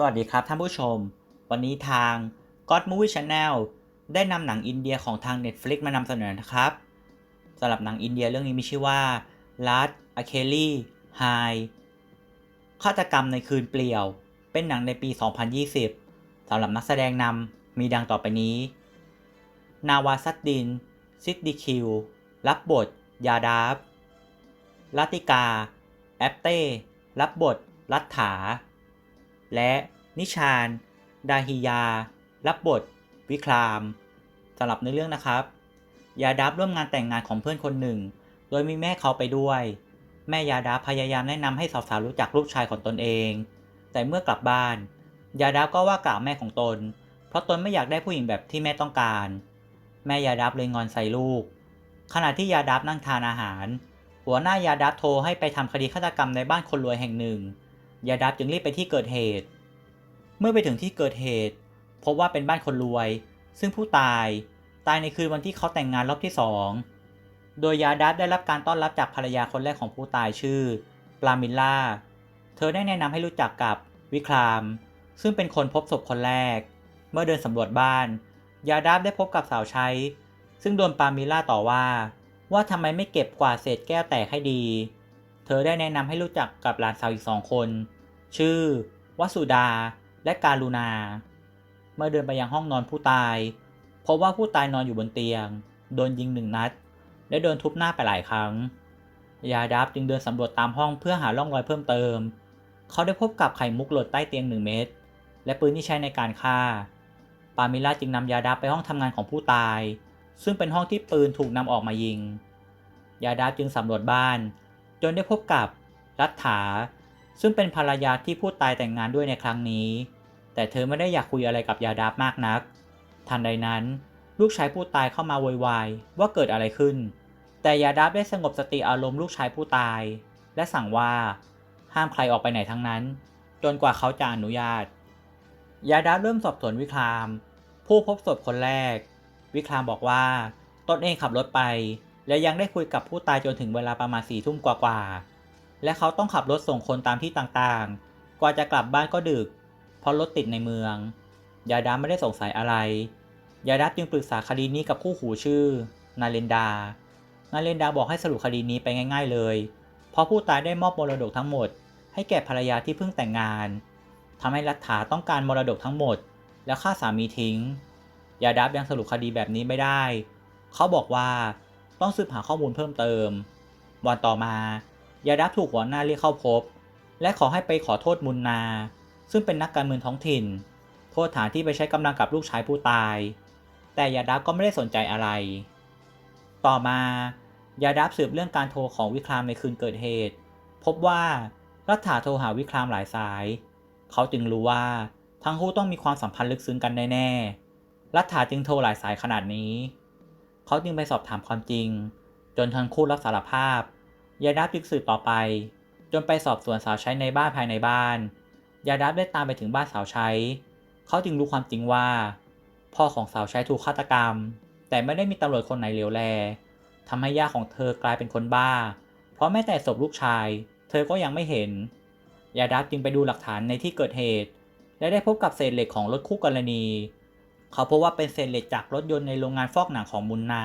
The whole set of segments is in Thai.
สวัสดีครับท่านผู้ชม วันนี้ทาง God Movie Channel ได้นำหนังอินเดียของทาง Netflix มานำเสนอนะครับสำหรับหนังอินเดียเรื่องนี้มีชื่อว่า Last a k e l i High ฆาตกรรมในคืนเปลี่ยว เป็นหนังในปี 2020สำหรับนักแสดงนำมีดังต่อไปนี้ นาวาซัดดิน ซิดดิคิว รับบท ยาดาบลัติกา แอปเต้ รับบท รัฐถา และนิชาน ดาฮิยา รับบท วิครามสำหรับในเรื่องนะครับ ยาดับร่วมงานแต่งงานของเพื่อนคนหนึ่ง โดยมีแม่เขาไปด้วย แม่ยาดับพยายามแนะนำให้สาวๆรู้จักลูกชายของตนเอง แต่เมื่อกลับบ้าน ยาดับก็ว่ากล่าวแม่ของตน เพราะตนไม่อยากได้ผู้หญิงแบบที่แม่ต้องการ แม่ยาดับเลยงอนใส่ลูก ขณะที่ยาดับนั่งทานอาหาร หัวหน้ายาดับโทรให้ไปทำคดีฆาตกรรมในบ้านคนรวยแห่งหนึ่ง ยาดับจึงรีบไปที่เกิดเหตุ เมื่อไปถึงที่เกิดเหตุ พบว่าเป็นบ้านคนรวย ซึ่งผู้ตายตายในคืนวันที่เขาแต่งงานรอบที่สองโดยยาดับได้รับการต้อนรับจากภรรยาคนแรกของผู้ตายชื่อปลามิลล่า เธอได้แนะนำให้รู้จักกับวิคราม ซึ่งเป็นคนพบศพคนแรก เมื่อเดินสำรวจบ้าน ยาดับได้พบกับสาวใช้ ซึ่งโดนปามิลล่าต่อว่า ว่าทำไมไม่เก็บกวาดเศษแก้วแตกให้ดี เธอได้แนะนำให้รู้จักกับหลานสาวอีกสองคน ชื่อวสุดาและการุณา เมื่อเดินไปยังห้องนอนผู้ตายพบว่าผู้ตายนอนอยู่บนเตียง โดนยิงหนึ่งนัด และโดนทุบหน้าไปหลายครั้ง ยาดับจึงเดินสำรวจตามห้องเพื่อหาร่องรอยเพิ่มเติม เขาได้พบกับไข่มุกหล่นใต้เตียงหนึ่งเม็ดและปืนที่ใช้ในการฆ่า ปามิล่าจึงนำยาดับไปห้องทำงานของผู้ตาย ซึ่งเป็นห้องที่ปืนถูกนำออกมายิง ยาดับจึงสำรวจบ้าน จนได้พบกับรัฐถา ซึ่งเป็นภรรยาที่ผู้ตายแต่งงานด้วยในครั้งนี้ แต่เธอไม่ได้อยากคุยอะไรกับยาดับมากนัก ทันใดนั้น ลูกชายผู้ตายเข้ามาโวยวายว่าเกิดอะไรขึ้น แต่ยาดับได้สงบสติอารมณ์ลูกชายผู้ตาย และสั่งว่าห้ามใครออกไปไหนทั้งนั้น จนกว่าเขาจะอนุญาต ยาดับเริ่มสอบสวนวิคราม ผู้พบศพคนแรก วิครามบอกว่าตนเองขับรถไป และยังได้คุยกับผู้ตายจนถึงเวลาประมาณสี่ทุ่มกว่าๆ และเขาต้องขับรถส่งคนตามที่ต่างๆ กว่าจะกลับบ้านก็ดึก เพราะรถติดในเมือง ยาดับไม่ได้สงสัยอะไร ยาดับจึงปรึกษาคดีนี้กับคู่หูชื่อ นาเรนดา นาเรนดาบอกให้สรุปคดีนี้ไปง่าย ๆเลย เพราะผู้ตายได้มอบมรดกทั้งหมด ให้แก่ภรรยาที่เพิ่งแต่งงานทำให้รัฐาต้องการมรดกทั้งหมด แล้วฆ่าสามีทิ้ง ยาดับยังสรุปคดีแบบนี้ไม่ได้ เขาบอกว่า ต้องสืบหาข้อมูลเพิ่มเติม วันต่อมายาดับถูกหัวหน้าเรียกเข้าพบ และขอให้ไปขอโทษมุนนา ซึ่งเป็นนักการเมืองท้องถิ่น โทษฐานที่ไปใช้กำลังกับลูกชายผู้ตาย แต่ยาดับก็ไม่ได้สนใจอะไร ต่อมายาดับสืบเรื่องการโทรของวิครามในคืนเกิดเหตุ พบว่ารัฐาโทรหาวิครามหลายสาย เขาจึงรู้ว่าทั้งคู่ต้องมีความสัมพันธ์ลึกซึ้งกันแน่ๆรัฐาจึงโทรหลายสายขนาดนี้ เขาจึงไปสอบถามความจริง จนทั้งคู่รับสารภาพยาดับจึงสืบต่อไป จนไปสอบสวนสาวใช้ในบ้านภายในบ้านยาดับได้ตามไปถึงบ้านสาวใช้ เขาจึงรู้ความจริงว่า พ่อของสาวใช้ถูกฆาตกรรม แต่ไม่ได้มีตำรวจคนไหนเหลียวแลทำให้ย่าของเธอกลายเป็นคนบ้า เพราะแม้แต่ศพลูกชาย เธอก็ยังไม่เห็นยาดับจึงไปดูหลักฐานในที่เกิดเหตุ และได้พบกับเศษเหล็กของรถคู่กรณี เขาพบว่าเป็นเศษเหล็กจากรถยนต์ในโรงงานฟอกหนังของมุนนา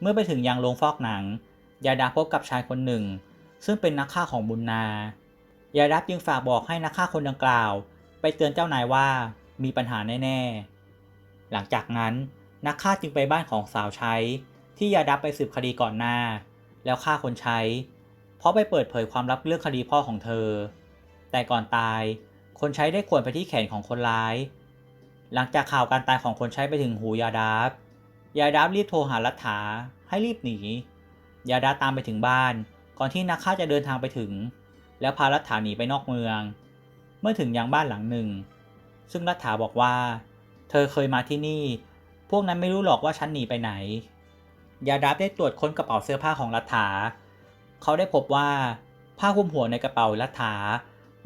เมื่อไปถึงยังโรงฟอกหนัง ยาดับพบกับชายคนหนึ่ง ซึ่งเป็นนักฆ่าของบุญนา ยาดับจึงฝากบอกให้นักฆ่าคนดังกล่าว ไปเตือนเจ้านายว่ามีปัญหาแน่ๆ หลังจากนั้นนักฆ่าจึงไปบ้านของสาวใช้ ที่ยาดับไปสืบคดีก่อนหน้า แล้วฆ่าคนใช้ เพราะไปเปิดเผยความลับเรื่องคดีพ่อของเธอ แต่ก่อนตาย คนใช้ได้ขวนไปที่แขนของคนร้าย หลังจากข่าวการตายของคนใช้ไปถึงหูยาดับยาดับรีบโทรหารัฐาให้รีบหนี ยาดาตามไปถึงบ้าน ก่อนที่นักฆ่าจะเดินทางไปถึง แล้วพารัฐาหนีไปนอกเมือง เมื่อถึงยังบ้านหลังหนึ่ง ซึ่งรัฐาบอกว่า เธอเคยมาที่นี่ พวกนั้นไม่รู้หรอกว่าฉันหนีไปไหน ยาดับได้ตรวจค้นกระเป๋าเสื้อผ้าของรัฐา เขาได้พบว่าผ้าคลุมหัวในกระเป๋ารัฐา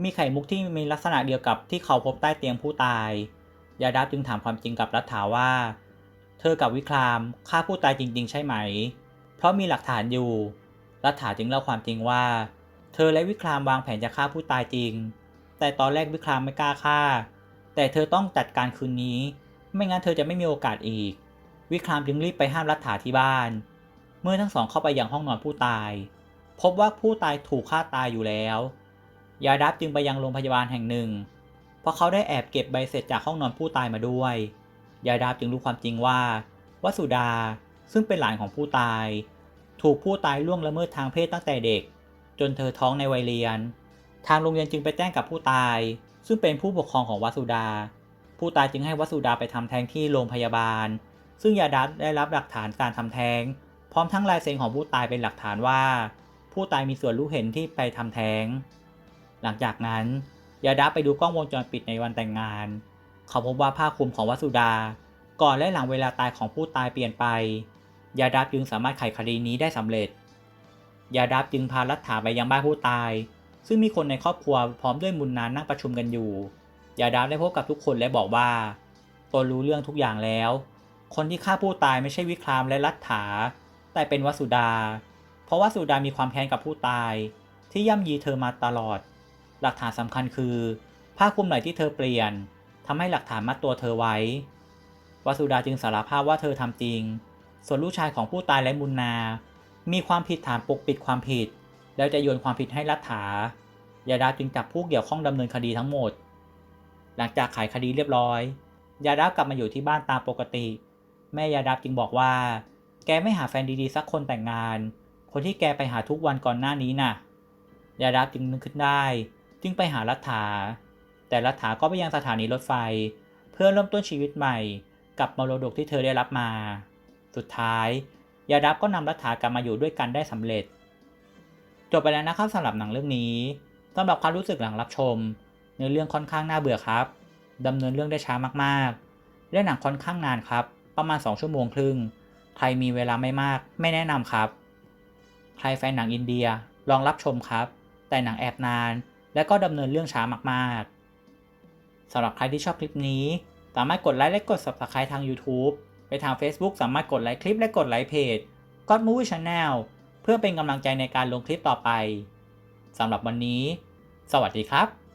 มีไข่มุกที่มีลักษณะเดียวกับที่เขาพบใต้เตียงผู้ตาย ยาดับจึงถามความจริงกับรัฐาว่า เธอกับวิครามฆ่าผู้ตายจริง ๆ ใช่ไหม เพราะมีหลักฐานอยู่ รัฐาจึงเล่าความจริงว่า เธอและวิครามวางแผนจะฆ่าผู้ตายจริง แต่ตอนแรกวิครามไม่กล้าฆ่า แต่เธอต้องจัดการคืนนี้ ไม่งั้นเธอจะไม่มีโอกาสอีก วิครามจึงรีบไปห้ามรัฐาที่บ้าน เมื่อทั้งสองเข้าไปยังห้องนอนผู้ตาย พบว่าผู้ตายถูกฆ่าตายอยู่แล้ว ยาดับจึงไปยังโรงพยาบาลแห่งหนึ่ง ราะเขาได้แอบเก็บใบเสร็จจากห้องนอนผู้ตายมาด้วย ยาดับจึงรู้ความจริงว่าวสุดาซึ่งเป็นหลานของผู้ตาย ถูกผู้ตายล่วงละเมิดทางเพศตั้งแต่เด็ก จนเธอท้องในวัยเรียน ทางโรงเรียนจึงไปแจ้งกับผู้ตาย ซึ่งเป็นผู้ปกครองของวสุดา ผู้ตายจึงให้วสุดาไปทำแท้งที่โรงพยาบาล ซึ่งยาดับได้รับหลักฐานการทำแท้ง พร้อมทั้งลายเซ็นของผู้ตายเป็นหลักฐานว่า ผู้ตายมีส่วนรู้เห็นที่ไปทำแท้ง หลังจากนั้น ยาดับไปดูกล้องวงจรปิดในวันแต่งงาน เขาพบว่าผ้าคลุมของวัสุดา ก่อนและหลังเวลาตายของผู้ตายเปลี่ยนไป ยาดับจึงสามารถไขคดีนี้ได้สำเร็จ ยาดับจึงพารัฐถาไปยังบ้านผู้ตาย ซึ่งมีคนในครอบครัวพร้อมด้วยมุนนานนั่งประชุมกันอยู่ ยาดับได้พบกับทุกคนและบอกว่าตนรู้เรื่องทุกอย่างแล้ว คนที่ฆ่าผู้ตายไม่ใช่วิครามและรัฐถา แต่เป็นวัสุดา เพราะวัสุดามีความแค้นกับผู้ตาย ที่ย่ำยีเธอมาตลอด หลักฐานสำคัญคือ ผ้าคลุมไหล่ที่เธอเปลี่ยนทำให้หลักฐานมัดตัวเธอไว้วสุดาจึงสารภาพว่าเธอทำจริง ส่วนลูกชายของผู้ตายและมุนนา มีความผิดฐานปกปิดความผิด แล้วจะโยนความผิดให้รัฐายาดาจึงจับผู้เกี่ยวข้องดำเนินคดีทั้งหมด หลังจากไขคดีเรียบร้อย ยาดากลับมาอยู่ที่บ้านตามปกติ แม่ยาดับจึงบอกว่า แกไม่หาแฟนดีๆสักคนแต่งงาน คนที่แกไปหาทุกวันก่อนหน้านี้น่ะ ยาดับจึงนึกขึ้นได้ จึงไปหารัฐา แต่รัฐาก็ไปยังสถานีรถไฟ เพื่อเริ่มต้นชีวิตใหม่กับมรดกที่เธอได้รับมา สุดท้าย ยาดับก็นำรัฐากลับมาอยู่ด้วยกันได้สำเร็จ จบไปแล้วนะครับสำหรับหนังเรื่องนี้สำหรับความรู้สึกหลังรับชม ในอเรื่องค่อนข้างน่าเบื่อครับดำเนินเรื่องได้ช้ามากๆเรื่องหนังค่อนข้างนานครับ ประมาณ 2 ชั่วโมงครึ่ง ใครมีเวลาไม่มาก ไม่แนะนำครับ ใครแฟนหนังอินเดียลองรับชมครับ แต่หนังแอบนาน และก็ดำเนินเรื่องช้ามากๆสำหรับใครที่ชอบคลิปนี้ สามารถกดไลค์และกด subscribe ทาง YouTube ไปทาง Facebook สามารถกดไลค์คลิปและกดไลค์เพจ God Movie Channel เพื่อเป็นกำลังใจในการลงคลิปต่อไปสำหรับวันนี้ สวัสดีครับ